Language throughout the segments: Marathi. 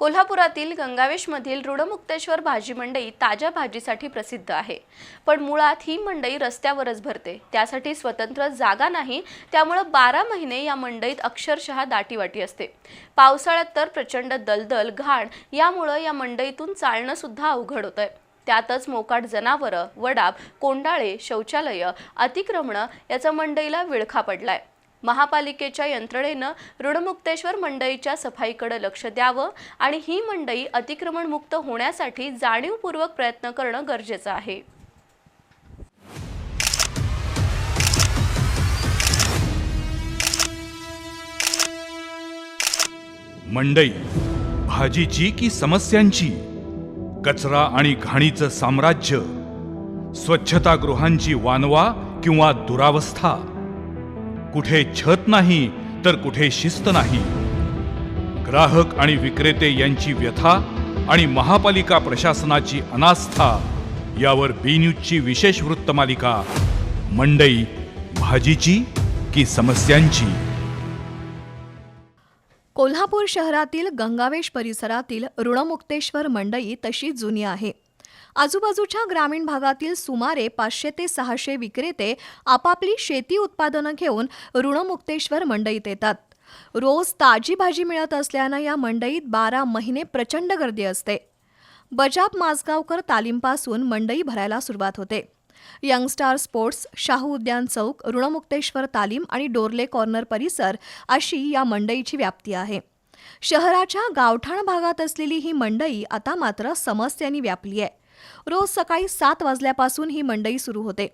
कोल्हापुरातील गंगावेशमधील ऋणमुक्तेश्वर भाजी मंडई ताज्या भाजीसाठी प्रसिद्ध आहे. पण मुळात ही मंडई रस्त्यावरच भरते. त्यासाठी स्वतंत्र जागा नाही त्यामुळं बारा महिने या मंडईत अक्षरशः दाटीवाटी असते. पावसाळ्यात तर प्रचंड दलदल घाण यामुळं या मंडईतून चालणं सुद्धा अवघड होतंय. त्यातच मोकाट जनावरं वडाप कोंडाळे शौचालयं अतिक्रमणं याचा मंडईला विळखा पडलाय. महापालिकेच्या यंत्रणेनं ऋणमुक्तेश्वर मंडईच्या सफाईकडे लक्ष द्यावं आणि ही मंडई अतिक्रमणमुक्त होण्यासाठी जाणीवपूर्वक प्रयत्न करणं गरजेचं आहे. मंडई भाजीची की समस्यांची? कचरा आणि घाणीचं साम्राज्य स्वच्छतागृहांची वानवा किंवा दुरावस्था? कुठे छत नाही तर कुठे शिस्त नाही. ग्राहक आणि विक्रेते यांची व्यथा आणि महापालिका प्रशासनाची अनास्था यावर बी न्यूजची विशेष वृत्तमालिका. मंडई भाजीची की समस्यांची? कोल्हापूर शहरातील गंगावेश परिसरातील ऋणमुक्तेश्वर मंडई तशी जुनी आहे. आजूबाजूच्या ग्रामीण भागातील सुमारे पाचशे ते सहाशे विक्रेते आपापली शेती उत्पादनं घेऊन ऋणमुक्तेश्वर मंडईत येतात. रोज ताजी भाजी मिळत असल्यानं या मंडईत बारा महिने प्रचंड गर्दी असते. बजाब माजगावकर तालीमपासून मंडई भरायला सुरुवात होते. यंगस्टार स्पोर्ट्स शाहू उद्यान चौक ऋणमुक्तेश्वर तालीम आणि डोरले कॉर्नर परिसर अशी या मंडईची व्याप्ती आहे. शहराच्या गावठाण भागात असलेली ही मंडई आता मात्र समस्यांनी व्यापली आहे. रोज सकाळी सात वाजल्यापासून ही मंडई सुरू होते.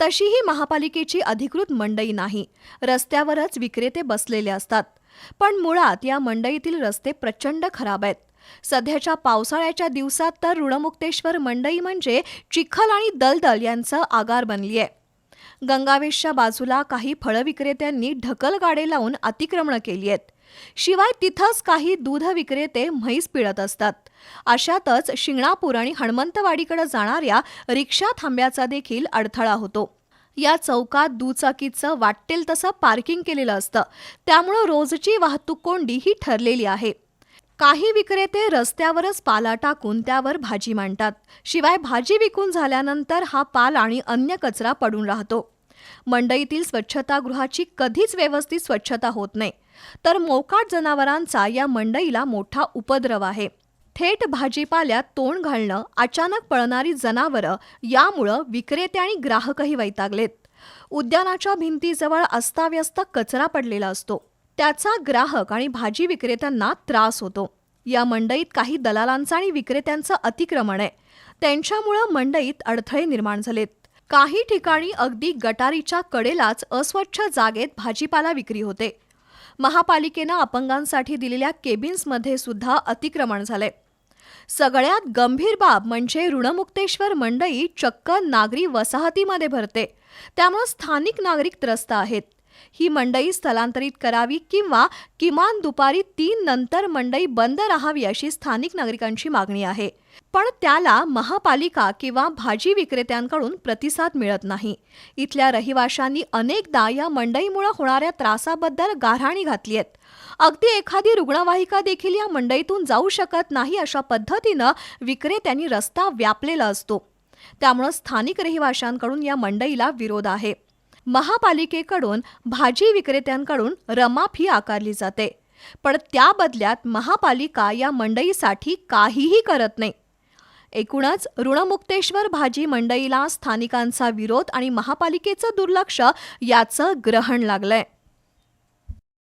तशी ही महापालिकेची अधिकृत मंडई नाही. रस्त्यावरच विक्रेते बसलेले असतात. पण मुळात या मंडईतील रस्ते प्रचंड खराब आहेत. सध्याच्या पावसाळ्याच्या दिवसात तर ऋणमुक्तेश्वर मंडई म्हणजे चिखल आणि दलदल यांचं आगार बनली आहे. गंगावेशच्या बाजूला काही फळविक्रेत्यांनी ढकल गाडे लावून अतिक्रमणं केली आहेत. शिवाय तिथंच काही दूध विक्रेते म्हैस पिळत असतात. अशातच शिंगणापूर आणि हणमंतवाडीकडे जाणाऱ्या रिक्षा थांब्याचा देखील अडथळा होतो. या चौकात दुचाकीचं वाटेल तसं पार्किंग केलेलं असतं. त्यामुळं रोजची वाहतूक कोंडी ही ठरलेली आहे. काही विक्रेते रस्त्यावरच पाला टाकून त्यावर भाजी मांडतात. शिवाय भाजी विकून झाल्यानंतर हा पाल आणि अन्य कचरा पडून राहतो. मंडईतील स्वच्छतागृहाची कधीच व्यवस्थित स्वच्छता होत नाही. तर मोकाट जनावरांचा या मंडईला मोठा उपद्रव आहे. थेट भाजीपाल्यात तोंड घालणं अचानक पळणारी जनावरं यामुळं विक्रेते आणि ग्राहकही वैतागलेत. उद्यानाच्या भिंतीजवळ अस्ताव्यस्त कचरा पडलेला असतो. त्याचा ग्राहक आणि भाजी विक्रेत्यांना त्रास होतो. या मंडईत काही दलालांचं आणि विक्रेत्यांचं अतिक्रमण आहे. त्यांच्यामुळं मंडईत अडथळे निर्माण झालेत. काही ठिकाणी अगदी गटारीच्या कडेलाच अस्वच्छ जागेत भाजीपाला विक्री होते. महापालिकेनं अपंगांसाठी दिलेल्या केबिन्समध्ये सुद्धा अतिक्रमण झालंय. सगळ्यात गंभीर बाब म्हणजे ऋणमुक्तेश्वर मंडई चक्क नागरी वसाहतीमध्ये भरते. त्यामुळे स्थानिक नागरिक त्रस्त आहेत. ही मंडई स्थलांतरित करावी किंवा किमान दुपारी तीन नंतर मंडई बंद राहावी अशी स्थानिक नागरिकांची मागणी आहे. पण त्याला महापालिका किंवा भाजी विक्रेत्यांकडून प्रतिसाद मिळत नाही. इथल्या रहिवाशांनी अनेकदा या मंडईमुळे होणाऱ्या त्रासाबद्दल गाऱ्हाणी घातली आहेत. अगदी एखादी रुग्णवाहिका देखील या मंडईतून जाऊ शकत नाही अशा पद्धतीनं विक्रेत्यांनी रस्ता व्यापलेला असतो. त्यामुळं स्थानिक रहिवाशांकडून या मंडईला विरोध आहे. महापालिकेकडून भाजी विक्रेत्यांकडून रमा फी आकारली जाते. पण त्या बदल्यात महापालिका या मंडईसाठी काहीही करत नाही. एकूणच ऋणमुक्तेश्वर भाजी मंडईला स्थानिकांचा विरोध आणि महापालिकेचं दुर्लक्ष याचं ग्रहण लागलंय.